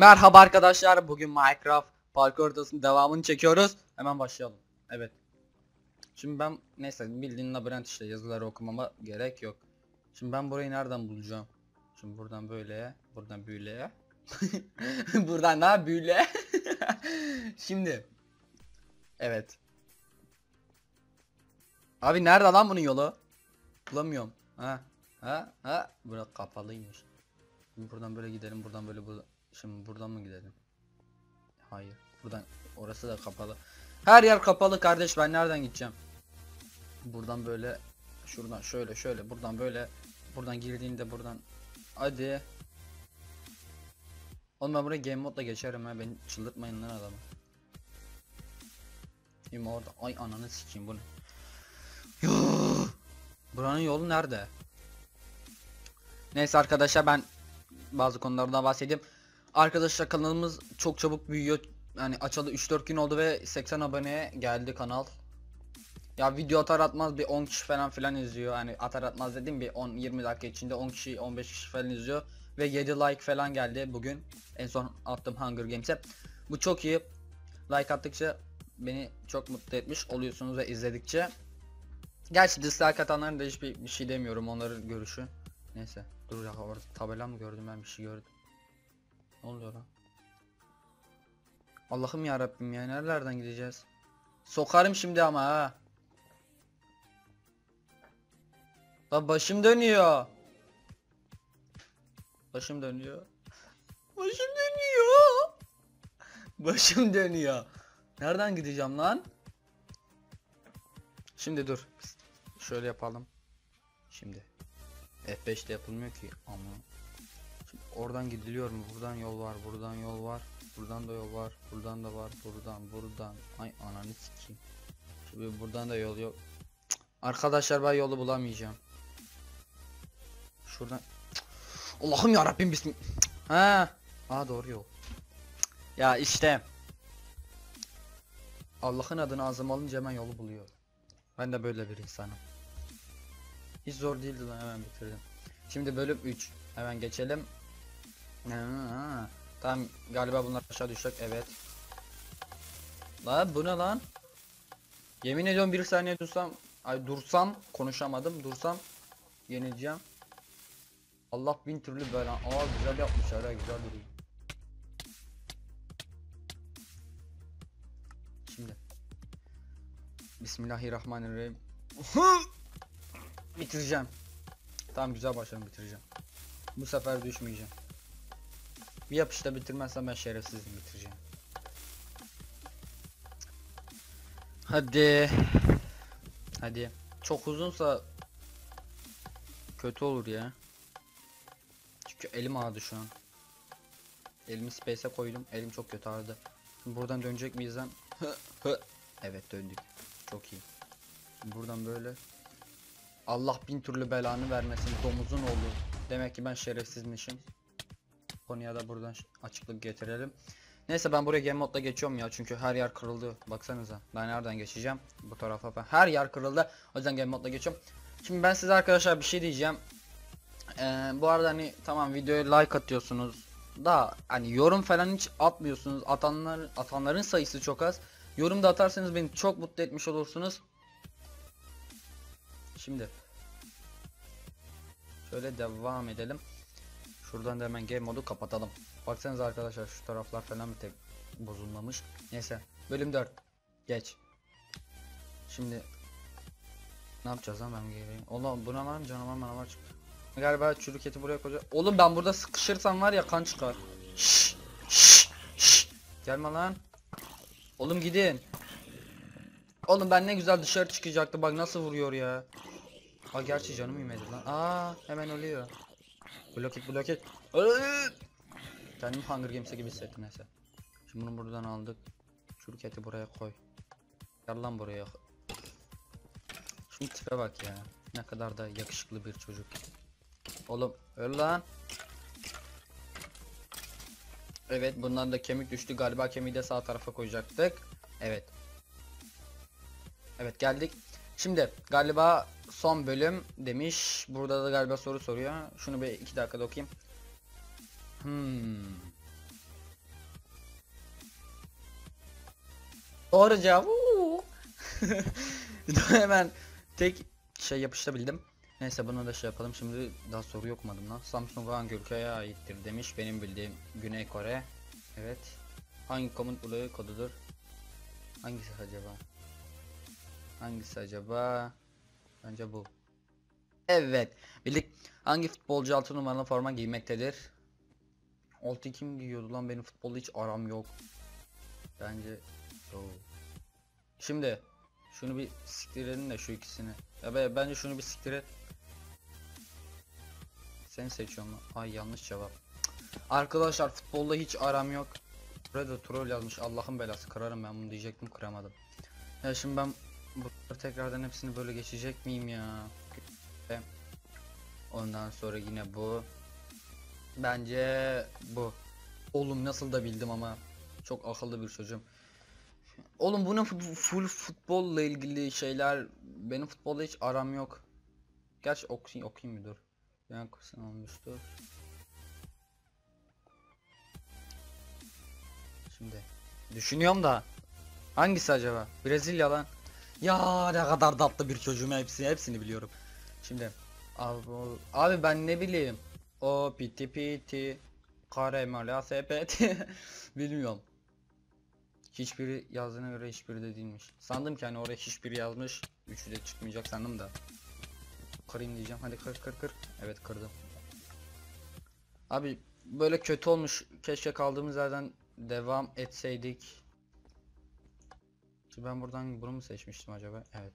Merhaba arkadaşlar. Bugün Minecraft parkur odasının devamını çekiyoruz. Hemen başlayalım. Evet. Şimdi ben neyse bildiğin labirent işte yazıları okumama gerek yok. Şimdi ben burayı nereden bulacağım? Şimdi buradan böyle, buradan böyle. buradan daha böyle. Şimdi. Evet. Abi nerede lan bunun yolu? Bulamıyorum. Ha? Ha? Ha? Bura kapalıymış. Şimdi buradan böyle gidelim, buradan böyle bu. Şimdi buradan mı gidelim? Hayır. Buradan orası da kapalı. Her yer kapalı kardeş. Ben nereden gideceğim? Buradan böyle şuradan şöyle şöyle buradan böyle buradan girdiğinde buradan hadi Oğlum ben buraya game modla geçerim ha beni çıldırtmayın lan adamı Şimdi orada ay ananı sikeyim bu ne Yo! Buranın yolu nerede Neyse arkadaşlar ben bazı konulardan bahsedeyim Arkadaşlar kanalımız çok çabuk büyüyor yani açıldı 3-4 gün oldu ve 80 aboneye geldi kanal ya video atar atmaz bir 10 kişi falan filan izliyor. Yani atar atmaz dedim bir 10-20 dakika içinde 10 kişi 15 kişi falan izliyor. Ve 7 like falan geldi bugün. En son attım Hunger Games'e. Bu çok iyi. Like attıkça beni çok mutlu etmiş oluyorsunuz ve izledikçe. Gerçi dislike atanların da hiçbir bir şey demiyorum onların görüşü. Neyse dur ya orada tabela mı gördüm ben bir şey gördüm. Ne oluyor lan? Allah'ım ya Rabbim ya nerelerden gideceğiz? Sokarım şimdi ama ha. Lan başım dönüyor. Başım dönüyor. Başım dönüyor. Başım dönüyor. Nereden gideceğim lan? Şimdi dur. Şöyle yapalım. Şimdi. F5'te yapılmıyor ki ama. Oradan gidiliyor mu? Buradan yol var, buradan yol var. Buradan da yol var, buradan da var, buradan, buradan. Ay ananı sikeyim. Şimdi buradan da yol yok. Arkadaşlar ben yolu bulamayacağım. Şuradan. Allah'ım ya Rabbim bismillah. Ha. Aa doğru yol. Ya işte. Allah'ın adını ağzıma alınca hemen yolu buluyor. Ben de böyle bir insanım. Hiç zor değildi lan hemen bitirdim. Şimdi bölüm 3. Hemen geçelim. Ha, tamam galiba bunlar aşağı düşecek evet. Lan bu ne lan? Yemin ediyorum bir saniye dursam ay dursam konuşamadım dursam yenileceğim. Allah bin türlü bela. Aa güzel yapmışlar ha güzel duruyor. Şimdi. Bismillahirrahmanirrahim. bitireceğim. Tamam güzel başladım bitireceğim. Bu sefer düşmeyeceğim. Bir yapışta bitirmezsem ben şerefsizim bitireceğim. Hadi. Hadi. Çok uzunsa kötü olur ya. Çünkü elim ağrıdı şu an. Elimi space'e koydum. Elim çok kötü ağrıdı. Buradan dönecek miyiz lan? Evet döndük. Çok iyi. Buradan böyle. Allah bin türlü belanı vermesin. Domuzun oğlu. Demek ki ben şerefsizmişim. Konuya da buradan açıklık getirelim. Neyse ben buraya game modda geçiyorum ya çünkü her yer kırıldı. Baksanıza. Ben nereden geçeceğim? Bu tarafa ben. Her yer kırıldı. O yüzden game modda geçiyorum. Şimdi ben size arkadaşlar bir şey diyeceğim. Ee, bu arada hani tamam videoya like atıyorsunuz. Da hani yorum falan hiç atmıyorsunuz. Atanlar atanların sayısı çok az. Yorum da atarsanız beni çok mutlu etmiş olursunuz. Şimdi şöyle devam edelim. Şuradan da hemen game modu kapatalım. Baksanıza arkadaşlar şu taraflar falan bir tek bozulmamış. Neyse bölüm 4 geç. Şimdi ne yapacağız lan ben geleyim. Oğlum buna lan canavar manavar çıktı. Galiba çürük eti buraya koyacağım. Oğlum ben burada sıkışırsam var ya kan çıkar. Şşş, şşş, şşş. Gelme lan. Oğlum gidin. Oğlum ben ne güzel dışarı çıkacaktı bak nasıl vuruyor ya. Aa gerçi canım yemedi lan. Aa hemen ölüyor. Blok it blok it. Kendim Hunger Games'e gibi hissettim neyse. Şimdi bunu buradan aldık. Çürük eti buraya koy. Gel lan buraya. Şimdi tipe bak ya. Ne kadar da yakışıklı bir çocuk. Oğlum öl lan. Evet bundan da kemik düştü. Galiba kemiği de sağ tarafa koyacaktık. Evet. Evet geldik. Şimdi galiba son bölüm demiş. Burada da galiba soru soruyor. Şunu bir iki dakikada okuyayım. Hmm. Doğru cevap. Hemen tek şey yapıştabildim. Neyse bunu da şey yapalım. Şimdi daha soru yok mu adımdan? Samsung Gürkay'a aittir demiş. Benim bildiğim Güney Kore. Evet. Hangi komut bloğu kodudur? Hangisi acaba? Hangisi acaba? Bence bu. Evet. Bildik. Hangi futbolcu 6 numaralı forma giymektedir? 6 kim giyiyordu lan benim futbolda hiç aram yok. Bence Oo. Şimdi şunu bir siktirelim de şu ikisini. Ya be, bence şunu bir siktir et. Seni seçiyorum. Ay yanlış cevap. Arkadaşlar futbolda hiç aram yok. Buraya da troll yazmış. Allah'ın belası kırarım ben bunu diyecektim kıramadım. Ya şimdi ben bu tekrardan hepsini böyle geçecek miyim ya? Ve Ondan sonra yine bu. Bence bu. Oğlum nasıl da bildim ama. Çok akıllı bir çocuğum. Oğlum bunun fu- full futbolla ilgili şeyler benim futbolda hiç aram yok. Gerçi okuyayım okuyayım bir dur. Ben kursun olmuştur. Şimdi düşünüyorum da hangisi acaba? Brezilya lan. Ya ne kadar tatlı bir çocuğum hepsini hepsini biliyorum. Şimdi abi, abi ben ne bileyim. O piti piti karamela sepeti bilmiyorum. Hiçbiri yazdığına göre hiçbiri de değilmiş. Sandım ki hani oraya hiçbiri yazmış. Üçü de çıkmayacak sandım da. Kırayım diyeceğim. Hadi kır kır kır. Evet kırdım. Abi böyle kötü olmuş. Keşke kaldığımız yerden devam etseydik. Ki ben buradan bunu mu seçmiştim acaba? Evet.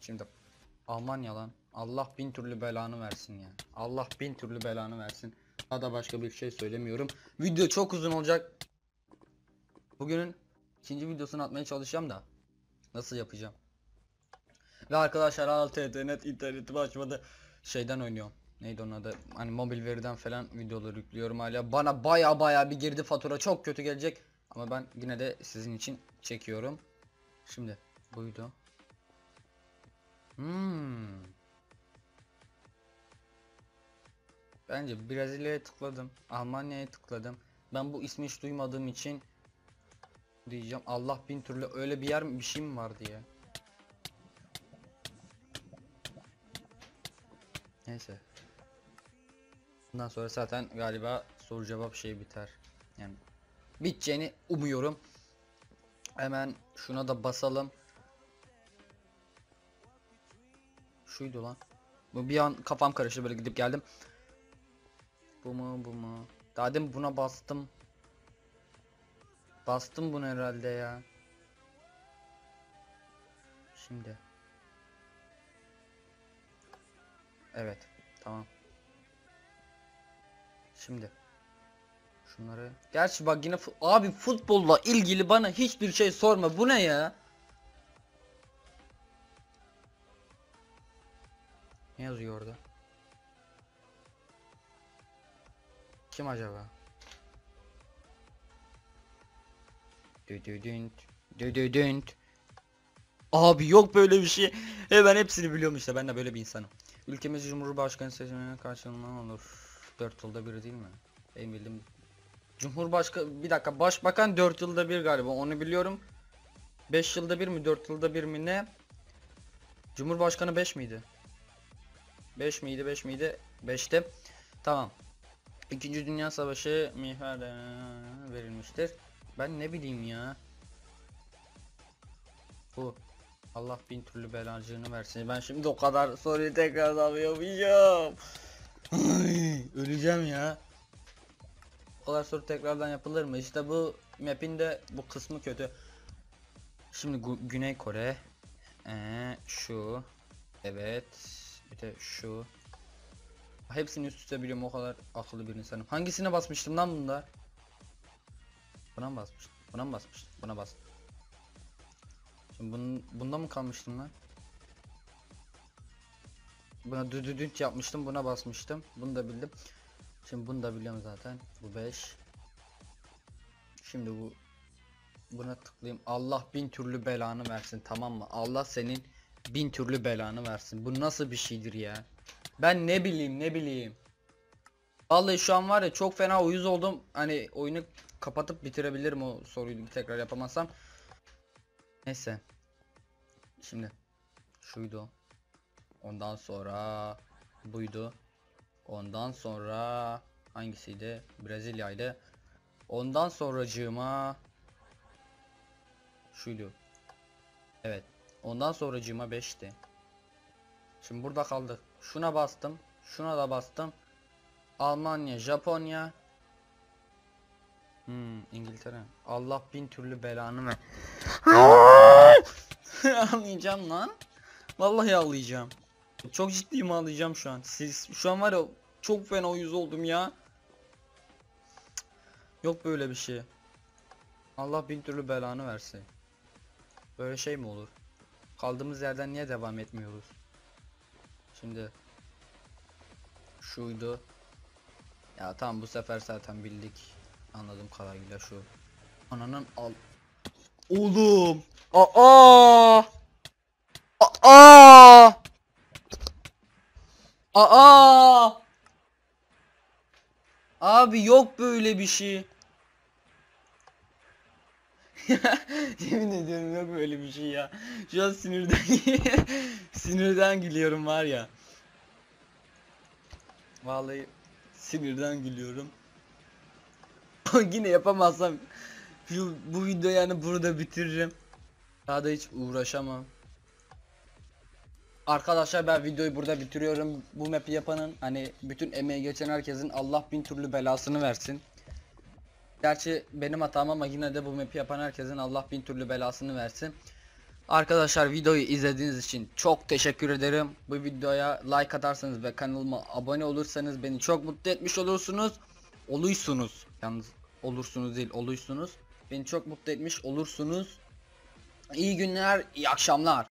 Şimdi Almanya lan. Allah bin türlü belanı versin ya. Allah bin türlü belanı versin. Daha da başka bir şey söylemiyorum. Video çok uzun olacak. Bugünün ikinci videosunu atmaya çalışacağım da nasıl yapacağım? Ve arkadaşlar alt internet internetimi açmadı. Şeyden oynuyorum. Neydi onun adı? Hani mobil veriden falan videoları yüklüyorum hala. Bana baya baya bir girdi fatura çok kötü gelecek. Ama ben yine de sizin için çekiyorum. Şimdi buydu. Hmm. Bence Brezilya'ya tıkladım. Almanya'ya tıkladım. Ben bu ismi hiç duymadığım için diyeceğim. Allah bin türlü öyle bir yer bir şey mi vardı ya? Neyse. Bundan sonra zaten galiba soru cevap şey biter. Yani biteceğini umuyorum. Hemen şuna da basalım. Şuydu lan. Bu bir an kafam karıştı böyle gidip geldim. Bu mu bu mu? Daha demin buna bastım. Bastım bunu herhalde ya. Şimdi. Evet. Tamam. Şimdi. Şunları. Gerçi bak yine abi futbolla ilgili bana hiçbir şey sorma. Bu ne ya? Ne yazıyor orada? Kim acaba? Düdüdünt. Düdüdünt. Abi yok böyle bir şey. He ben hepsini biliyorum işte. Ben de böyle bir insanım. Ülkemiz Cumhurbaşkanı seçimine karşılığında olur. 4 yılda bir değil mi? Benim bildiğim. Cumhurbaşkanı bir dakika başbakan 4 yılda bir galiba onu biliyorum. 5 yılda bir mi 4 yılda bir mi ne? Cumhurbaşkanı 5 miydi? 5 miydi 5 miydi? 5'te. Tamam. İkinci Dünya Savaşı mihver verilmiştir. Ben ne bileyim ya. Bu. Allah bin türlü belacığını versin. Ben şimdi o kadar soruyu tekrar yapamayacağım. Ay, öleceğim ya. Kadar soru tekrardan yapılır mı? İşte bu map'in de bu kısmı kötü. Şimdi Gu- Güney Kore. Ee, şu. Evet. Bir de şu. Hepsini üst üste biliyorum o kadar akıllı bir insanım. Hangisine basmıştım lan bunda? Buna mı basmıştım? Buna mı basmıştım? Buna bas. Şimdi bunun, bunda mı kalmıştım lan? Buna düdüdünt yapmıştım buna basmıştım. Bunu da bildim. Şimdi bunu da biliyorum zaten. Bu 5. Şimdi bu buna tıklayayım. Allah bin türlü belanı versin tamam mı? Allah senin bin türlü belanı versin. Bu nasıl bir şeydir ya? Ben ne bileyim ne bileyim. Vallahi şu an var ya çok fena uyuz oldum. Hani oyunu kapatıp bitirebilirim o soruyu tekrar yapamazsam. Neyse. Şimdi şuydu. Ondan sonra buydu. Ondan sonra hangisiydi? Brezilya'ydı. Ondan sonracığıma şuydu. Evet. Ondan sonracığıma 5'ti. Şimdi burada kaldık. Şuna bastım. Şuna da bastım. Almanya, Japonya. Hmm, İngiltere. Allah bin türlü belanı ver. ağlayacağım lan. Vallahi ağlayacağım. Çok ciddiyim ağlayacağım şu an. Siz şu an var ya çok fena uyuz oldum ya. Yok böyle bir şey. Allah bin türlü belanı versin. Böyle şey mi olur? Kaldığımız yerden niye devam etmiyoruz? Şimdi şuydu. Ya tamam bu sefer zaten bildik. Anladığım kadarıyla şu. Ananın al. Oğlum. Aa! Aa! Aa! Abi yok böyle bir şey. Yemin ediyorum yok böyle bir şey ya. Şu an sinirden sinirden gülüyorum var ya. Vallahi sinirden gülüyorum. Yine yapamazsam bu videoyu yani burada bitiririm. Daha da hiç uğraşamam. Arkadaşlar ben videoyu burada bitiriyorum. Bu map'i yapanın hani bütün emeği geçen herkesin Allah bin türlü belasını versin. Gerçi benim hatam ama yine de bu map'i yapan herkesin Allah bin türlü belasını versin. Arkadaşlar videoyu izlediğiniz için çok teşekkür ederim. Bu videoya like atarsanız ve kanalıma abone olursanız beni çok mutlu etmiş olursunuz. Oluysunuz. Yalnız olursunuz değil oluysunuz. Beni çok mutlu etmiş olursunuz. İyi günler, iyi akşamlar.